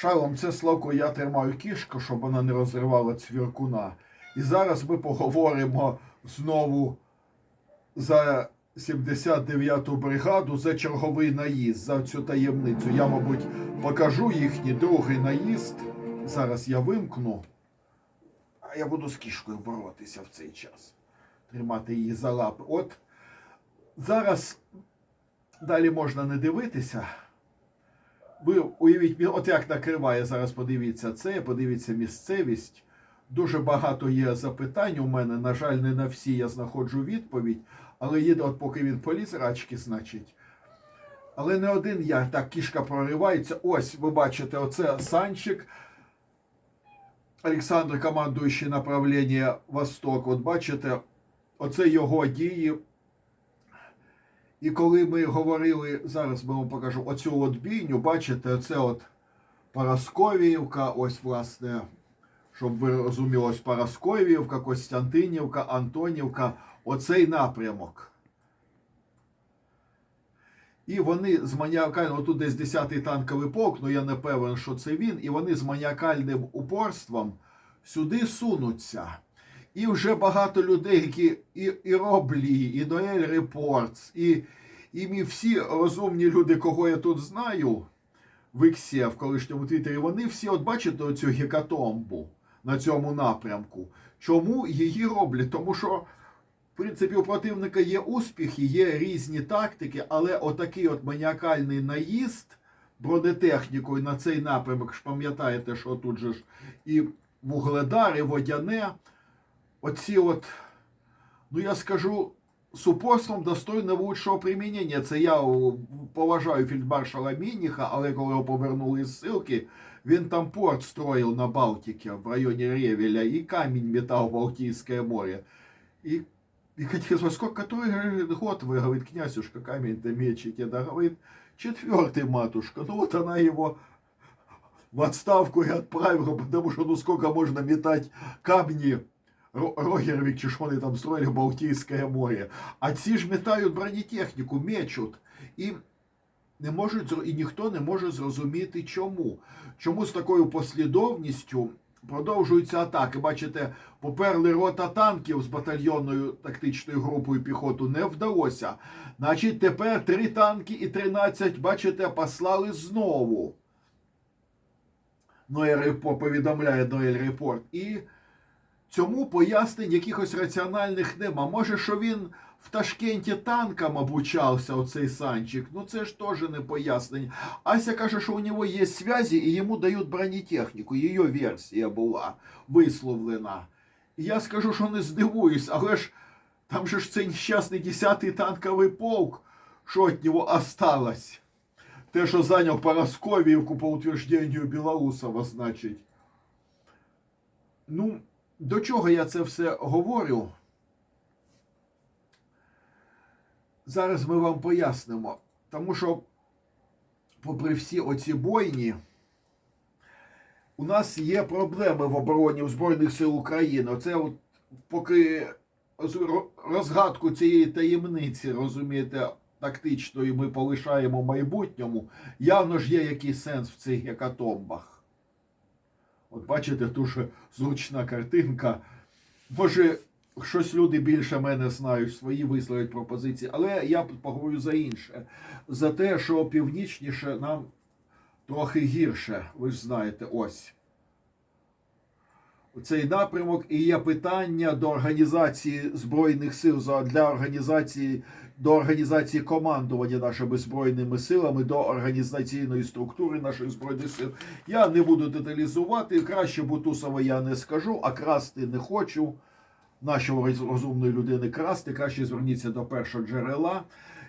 Шалом, це Славко, я тримаю кішку, щоб вона не розривала цвіркуна. І зараз ми поговоримо знову за 79-ту бригаду за черговий наїзд, за цю таємницю. Я, мабуть, покажу їхній другий наїзд. Зараз я вимкну, а я буду з кішкою боротися в цей час. Тримати її за лапи. От зараз далі можна не дивитися. Ви уявіть, от як накриває зараз, подивіться це, подивіться місцевість. Дуже багато є запитань у мене. На жаль, не на всі я знаходжу відповідь, але є, от поки він поліз рачки, значить. Але не один я. Так, кішка проривається. Ось, ви бачите, оце Санчик. Олександр, командуючий направлення Восток. От бачите, оце його дії. І коли ми говорили, зараз ми вам покажу оцю от бійню, бачите, це от Парасковіївка, ось, власне, щоб ви розуміли, ось Парасковіївка, Костянтинівка, Антонівка, оцей напрямок. І вони з маніакальним, тут десь 10-й танковий полк, ну я не певен, що це він, і вони з маніакальним упорством сюди сунуться. І вже багато людей, які і, і Роблі, і Ноель Репортс, і, і мі всі розумні люди, кого я тут знаю в Іксі, в колишньому Твіттері, вони всі, от бачите, оцю гекатомбу на цьому напрямку. Чому її роблять? Тому що, в принципі, у противника є успіхи, є різні тактики, але отакий от маніакальний наїзд бронетехнікою на цей напрямок, ж пам'ятаєте, що тут же ж і Вугледар, і Водяне оці от, ну я скажу, з упорством достойно лучшого примінення. Це я о, поважаю фельдмаршала Мініха, але коли його повернули з ссылки, він там порт строїв на Балтике, в районі Ревеля, і камінь метав в Балтійське море. І, и хотел сказать, сколько, который год, вы, говорит, князюшка, камень-то мечете, да, говорит, четвертый, матушка. Ну вот она его в отставку и отправила, потому что ну сколько можно метать камни Ро- Рогеровик, чи ж вони там строили в Балтійське море. А ці ж метають бронетехніку, мечуть. І не можуть і ніхто не може зрозуміти чому. Чому з такою послідовністю продовжуються атаки. Бачите, поперли рота танків з батальйонною тактичною групою піхоту не вдалося. Значить, тепер три танки і 13, бачите, послали знову. Репорт повідомляє Ноель Репорт. І Цьому пояснень якихось раціональних нема. Може, що він в Ташкенті танкам обучався, оцей Санчик. Ну це ж теж не пояснення. Ася каже, що у нього є зв'язі і йому дають бронетехніку. Її версія була висловлена. Я скажу, що не здивуюсь, але ж там же ж цей нещасний 10-й танковий полк, що від нього осталось. Те, що зайняв Парасковіївку по утвержденню Білоусова, значить. Ну, до чого я це все говорю? Зараз ми вам пояснимо. Тому що, попри всі оці бойні, у нас є проблеми в обороні Збройних сил України. Оце от поки розгадку цієї таємниці, розумієте, тактичної ми полишаємо майбутньому, явно ж є якийсь сенс в цих гекатомбах. От бачите, дуже зручна картинка. Може, щось люди більше мене знають, свої висловлять пропозиції, але я поговорю за інше. За те, що північніше нам трохи гірше, ви ж знаєте, ось. Цей напрямок і є питання до організації Збройних сил для організації до організації командування нашими збройними силами, до організаційної структури наших збройних сил. Я не буду деталізувати. Краще Бутусова я не скажу, а красти не хочу. Нашого розумної людини красти, краще зверніться до першого джерела.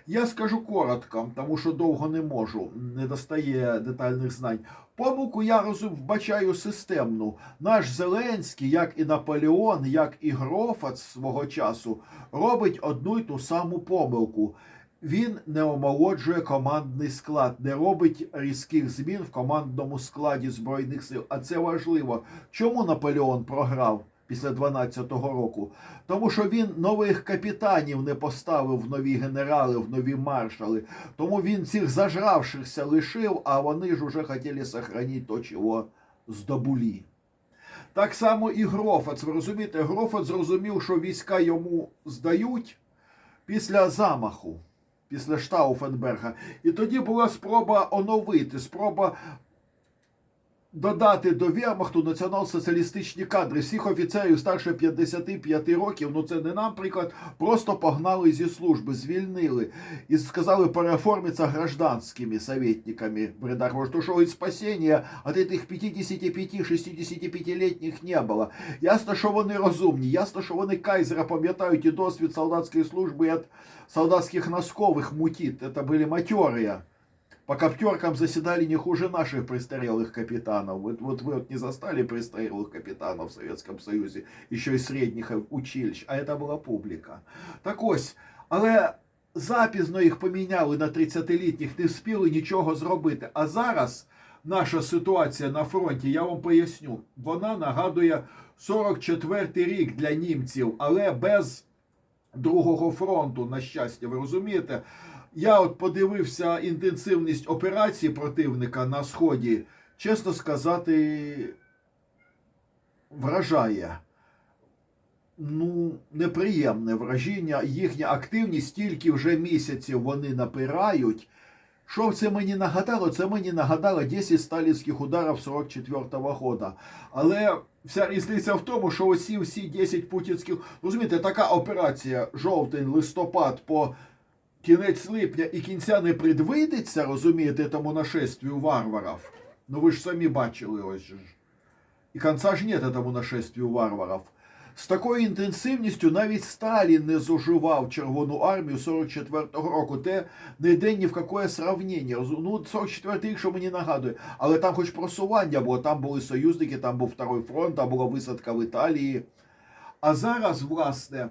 Я скажу коротко, тому що довго не можу, не достає детальних знань. Помилку я вбачаю системну. Наш Зеленський, як і Наполеон, як і Грофац свого часу, робить одну й ту саму помилку. Він не омолоджує командний склад, не робить різких змін в командному складі Збройних сил. А це важливо. Чому Наполеон програв? Після 12-го року. Тому що він нових капітанів не поставив в нові генерали, в нові маршали. Тому він цих зажравшихся лишив, а вони ж уже хотіли сохранити то, чого здобулі. Так само і Грофац. Ви розумієте, Грофац зрозумів, що війська йому здають після замаху, після Штауфенберга. І тоді була спроба оновити, спроба додати до Вермахту націонал-соціалістичні кадри всіх офіцерів старше 55 років. Ну це не нам приклад. Просто погнали зі служби, звільнили і сказали переформитися гражданськими советниками в рядах. Может, что и спасения от этих 55-65-летних не було. Ясно, що вони розумні, ясно, що вони кайзера пам'ятають і досвід солдатської служби і від солдатських носкових мутит. Это были матерые. По коптеркам заседали не хуже наших престарелых капитанов. Вот, вот вы вот не застали престарелых капитанов в Советском Союзе, еще и средних училищ, а это була публіка. Так ось, але запізно їх поміняли на 30-літніх, не встигли нічого зробити. А зараз наша ситуація на фронті, я вам поясню, вона нагадує 44-й рік для німців, але без другого фронту, на щастя, ви розумієте? Я от подивився інтенсивність операцій противника на сході. Чесно сказати, вражає. Ну, неприємне враження. Їхня активність стільки вже місяців вони напирають. Що це мені нагадало? Це мені нагадало 10 сталінських ударів 44-го года. Але вся різниця в тому, що оці всі 10 путінських. Розумієте, така операція жовтень, листопад по кінець липня і кінця не предвидиться, розумієте, тому нашествию варварів. Ну ви ж самі бачили ось ж. І кінця ж нет этому нашествию варварів. З такою інтенсивністю навіть Сталін не зуживав Червону армію 44-го року. Те не йде ні в яке сравнення. Ну, 44-й рік, що мені нагадує. Але там хоч просування було, там були союзники, там був Второй фронт, там була висадка в Італії. А зараз, власне,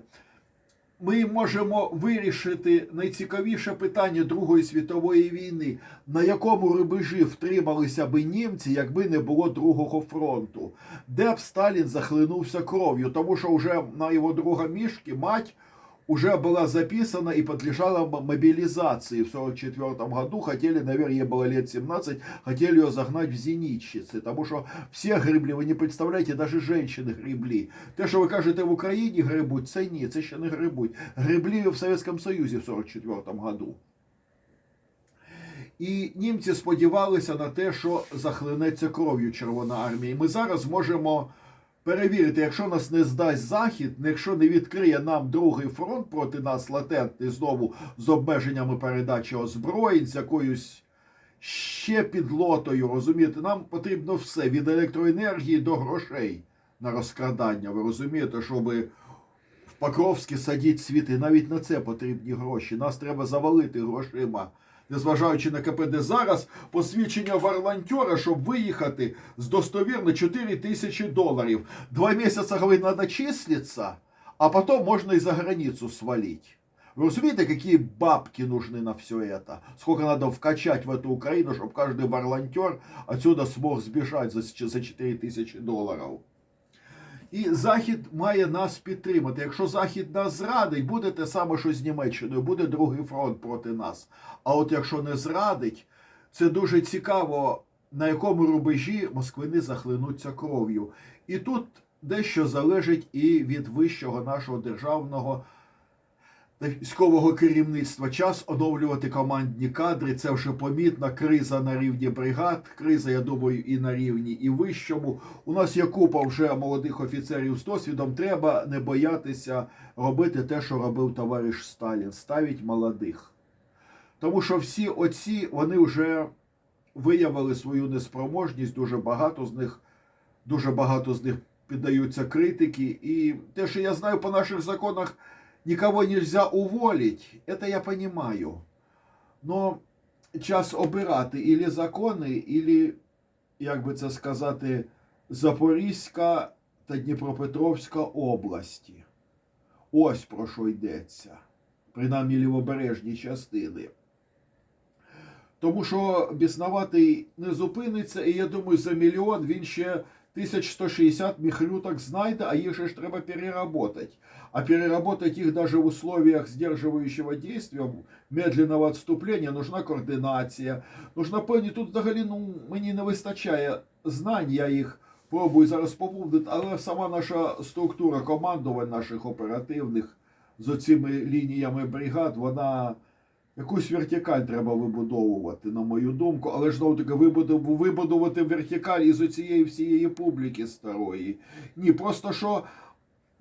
ми можемо вирішити найцікавіше питання Другої світової війни, на якому рубежі втрималися би німці, якби не було Другого фронту, де б Сталін захлинувся кров'ю, тому що вже на його друга мішки мать уже была записана и подлежала м- мобилизации в 44 году. Хотели, наверное, ей было лет 17, хотели ее загнать в зенитчицы. Потому что все грибли, ви не представляєте, даже женщины грибли. Те, що ви кажете, в Україні грибуть, це ні, це ще не грибуть. Гриблі в Совєтському Союзі в 44 году. І німці сподівалися на те, що захлинеться кров'ю Червона армія. І ми зараз можемо перевірити, якщо нас не здасть Захід, якщо не відкриє нам другий фронт проти нас латентний знову з обмеженнями передачі озброєнь, з якоюсь ще підлотою, розумієте, нам потрібно все від електроенергії до грошей на розкрадання. Ви розумієте, щоб в Покровське садіть світи, навіть на це потрібні гроші. Нас треба завалити грошима Незважаючи на КПД зараз, посвідчення варлантера, щоб виїхати з достовірно 4 тисячі доларів. Два місяці, говорить, надо числиться, а потом можно и за границу свалить. Вы разумеете, какие бабки нужны на все это? Сколько надо вкачать в эту Украину, чтобы каждый варлантер отсюда смог сбежать за, с- за 4 тисячі доларів? І Захід має нас підтримати. Якщо Захід нас зрадить, буде те саме, що з Німеччиною, буде другий фронт проти нас. А от якщо не зрадить, це дуже цікаво, на якому рубежі москвини захлинуться кров'ю. І тут дещо залежить і від вищого нашого державного військового керівництва. Час оновлювати командні кадри. Це вже помітна криза на рівні бригад. Криза, я думаю, і на рівні і вищому. У нас є купа вже молодих офіцерів з досвідом. Треба не боятися робити те, що робив товариш Сталін. Ставить молодих. Тому що всі оці вони вже виявили свою неспроможність. Дуже багато з них, дуже багато з них піддаються критики. І те, що я знаю по наших законах, никого нельзя уволить, это я понимаю. Но час обирати ілі закони, ілі, як би це сказати, Запорізька та Дніпропетровська області. Ось про що йдеться. Принаймні лівобережні частини. Тому що біснуватий не зупиниться, і я думаю, за мільйон він ще 1160 михлюток знайде, а їх же треба переработать. А переработать их даже в условиях сдерживающего действия, медленного отступления, нужна координація. Нужна певні, тут взагалі ну, мені не вистачає знань, я їх пробую зараз поповнити, але сама наша структура командувань наших оперативних з оцими лініями бригад, вона якусь вертикаль треба вибудовувати, на мою думку, але ж знову таки вибудувати вертикаль із оцієї всієї публіки старої. Ні, просто що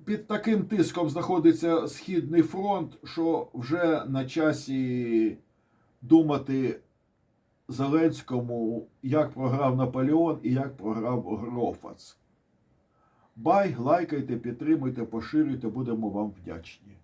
під таким тиском знаходиться Східний фронт, що вже на часі думати Зеленському, як програв Наполеон і як програв Грофац. Бай, лайкайте, підтримуйте, поширюйте, будемо вам вдячні.